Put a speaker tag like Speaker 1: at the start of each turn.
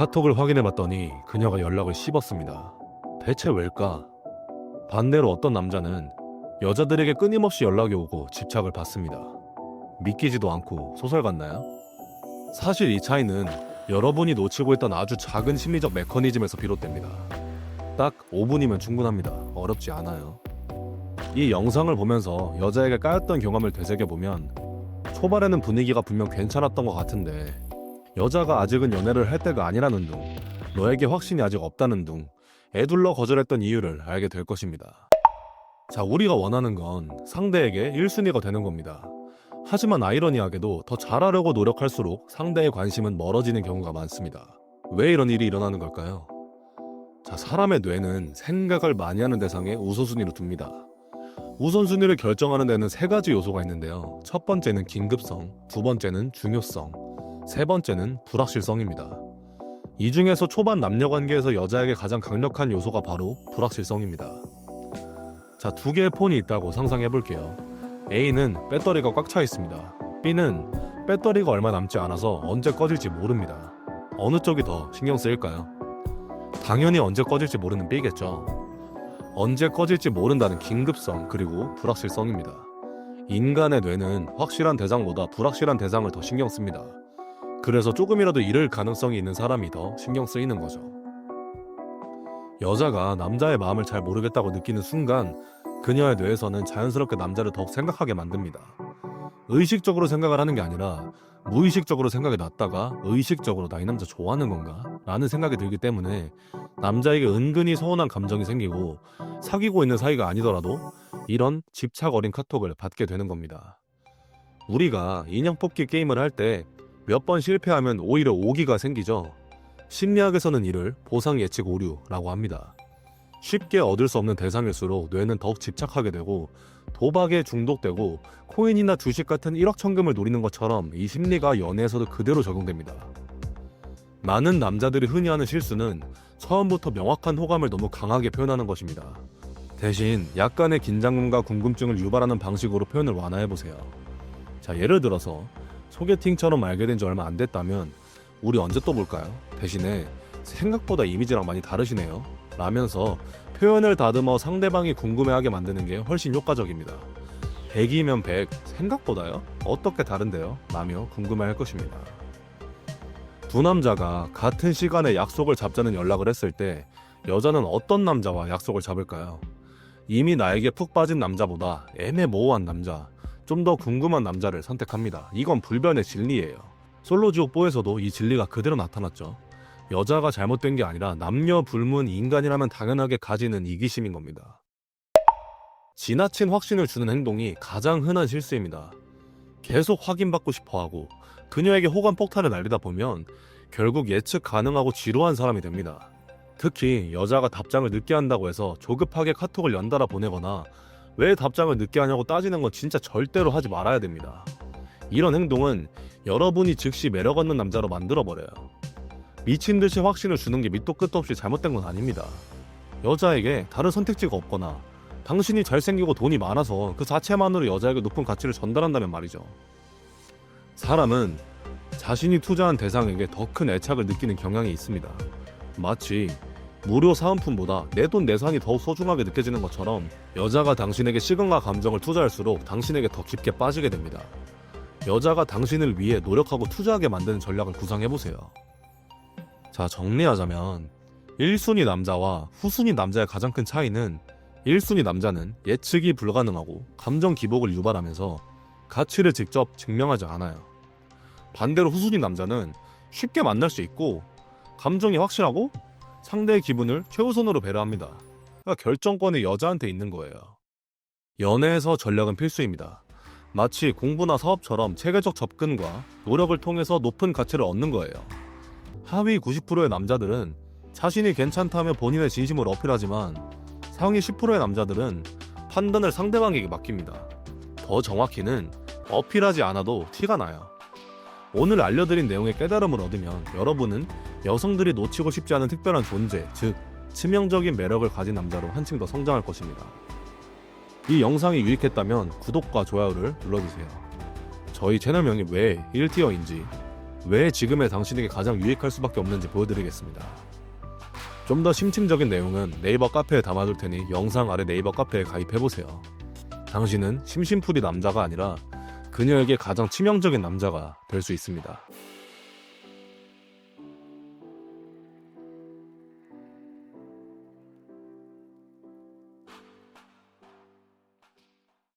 Speaker 1: 카톡을 확인해봤더니 그녀가 연락을 씹었습니다. 대체 왜일까? 반대로 어떤 남자는 여자들에게 끊임없이 연락이 오고 집착을 받습니다. 믿기지도 않고 소설 같나요? 사실 이 차이는 여러분이 놓치고 있던 아주 작은 심리적 메커니즘에서 비롯됩니다. 딱 5분이면 충분합니다. 어렵지 않아요. 이 영상을 보면서 여자에게 까였던 경험을 되새겨보면 초반에는 분위기가 분명 괜찮았던 것 같은데 여자가 아직은 연애를 할 때가 아니라는 둥 너에게 확신이 아직 없다는 둥 애둘러 거절했던 이유를 알게 될 것입니다. 자, 우리가 원하는 건 상대에게 1순위가 되는 겁니다. 하지만 아이러니하게도 더 잘하려고 노력할수록 상대의 관심은 멀어지는 경우가 많습니다. 왜 이런 일이 일어나는 걸까요? 자, 사람의 뇌는 생각을 많이 하는 대상에 우선순위로 둡니다. 우선순위를 결정하는 데는 세 가지 요소가 있는데요. 첫 번째는 긴급성, 두 번째는 중요성, 세 번째는 불확실성입니다. 이 중에서 초반 남녀 관계에서 여자에게 가장 강력한 요소가 바로 불확실성입니다. 자, 두 개의 폰이 있다고 상상해 볼게요. A는 배터리가 꽉 차 있습니다. B는 배터리가 얼마 남지 않아서 언제 꺼질지 모릅니다. 어느 쪽이 더 신경 쓰일까요? 당연히 언제 꺼질지 모르는 B겠죠. 언제 꺼질지 모른다는 긴급성 그리고 불확실성입니다. 인간의 뇌는 확실한 대상보다 불확실한 대상을 더 신경 씁니다. 그래서 조금이라도 잃을 가능성이 있는 사람이 더 신경 쓰이는 거죠. 여자가 남자의 마음을 잘 모르겠다고 느끼는 순간 그녀의 뇌에서는 자연스럽게 남자를 더욱 생각하게 만듭니다. 의식적으로 생각을 하는 게 아니라 무의식적으로 생각이 났다가 의식적으로 나 이 남자 좋아하는 건가? 라는 생각이 들기 때문에 남자에게 은근히 서운한 감정이 생기고 사귀고 있는 사이가 아니더라도 이런 집착 어린 카톡을 받게 되는 겁니다. 우리가 인형 뽑기 게임을 할 때 몇 번 실패하면 오히려 오기가 생기죠. 심리학에서는 이를 보상 예측 오류라고 합니다. 쉽게 얻을 수 없는 대상일수록 뇌는 더욱 집착하게 되고 도박에 중독되고 코인이나 주식 같은 일확천금을 노리는 것처럼 이 심리가 연애에서도 그대로 적용됩니다. 많은 남자들이 흔히 하는 실수는 처음부터 명확한 호감을 너무 강하게 표현하는 것입니다. 대신 약간의 긴장감과 궁금증을 유발하는 방식으로 표현을 완화해 보세요. 자, 예를 들어서 소개팅처럼 알게 된 지 얼마 안 됐다면 우리 언제 또 볼까요? 대신에 생각보다 이미지랑 많이 다르시네요. 라면서 표현을 다듬어 상대방이 궁금해하게 만드는 게 훨씬 효과적입니다. 100이면 100, 생각보다요? 어떻게 다른데요? 라며 궁금해할 것입니다. 두 남자가 같은 시간에 약속을 잡자는 연락을 했을 때 여자는 어떤 남자와 약속을 잡을까요? 이미 나에게 푹 빠진 남자보다 애매모호한 남자, 좀 더 궁금한 남자를 선택합니다. 이건 불변의 진리예요. 솔로지옥보에서도 이 진리가 그대로 나타났죠. 여자가 잘못된 게 아니라 남녀 불문 인간이라면 당연하게 가지는 이기심인 겁니다. 지나친 확신을 주는 행동이 가장 흔한 실수입니다. 계속 확인받고 싶어 하고 그녀에게 호감 폭탄을 날리다 보면 결국 예측 가능하고 지루한 사람이 됩니다. 특히 여자가 답장을 늦게 한다고 해서 조급하게 카톡을 연달아 보내거나 왜 답장을 늦게 하냐고 따지는 건 진짜 절대로 하지 말아야 됩니다. 이런 행동은 여러분이 즉시 매력 없는 남자로 만들어버려요. 미친 듯이 확신을 주는 게 밑도 끝도 없이 잘못된 건 아닙니다. 여자에게 다른 선택지가 없거나 당신이 잘생기고 돈이 많아서 그 자체만으로 여자에게 높은 가치를 전달한다면 말이죠. 사람은 자신이 투자한 대상에게 더 큰 애착을 느끼는 경향이 있습니다. 마치 무료 사은품보다 내 돈 내산이 더욱 소중하게 느껴지는 것처럼 여자가 당신에게 시간과 감정을 투자할수록 당신에게 더 깊게 빠지게 됩니다. 여자가 당신을 위해 노력하고 투자하게 만드는 전략을 구상해보세요. 자, 정리하자면 1순위 남자와 후순위 남자의 가장 큰 차이는 1순위 남자는 예측이 불가능하고 감정 기복을 유발하면서 가치를 직접 증명하지 않아요. 반대로 후순위 남자는 쉽게 만날 수 있고 감정이 확실하고 상대의 기분을 최우선으로 배려합니다. 그러니까 결정권이 여자한테 있는 거예요. 연애에서 전략은 필수입니다. 마치 공부나 사업처럼 체계적 접근과 노력을 통해서 높은 가치를 얻는 거예요. 하위 90%의 남자들은 자신이 괜찮다며 본인의 진심을 어필하지만 상위 10%의 남자들은 판단을 상대방에게 맡깁니다. 더 정확히는 어필하지 않아도 티가 나요. 오늘 알려드린 내용의 깨달음을 얻으면 여러분은 여성들이 놓치고 싶지 않은 특별한 존재, 즉 치명적인 매력을 가진 남자로 한층 더 성장할 것입니다. 이 영상이 유익했다면 구독과 좋아요를 눌러주세요. 저희 채널명이 왜 1티어인지, 왜 지금의 당신에게 가장 유익할 수밖에 없는지 보여드리겠습니다. 좀 더 심층적인 내용은 네이버 카페에 담아둘 테니 영상 아래 네이버 카페에 가입해보세요. 당신은 심심풀이 남자가 아니라 그녀에게 가장 치명적인 남자가 될 수 있습니다.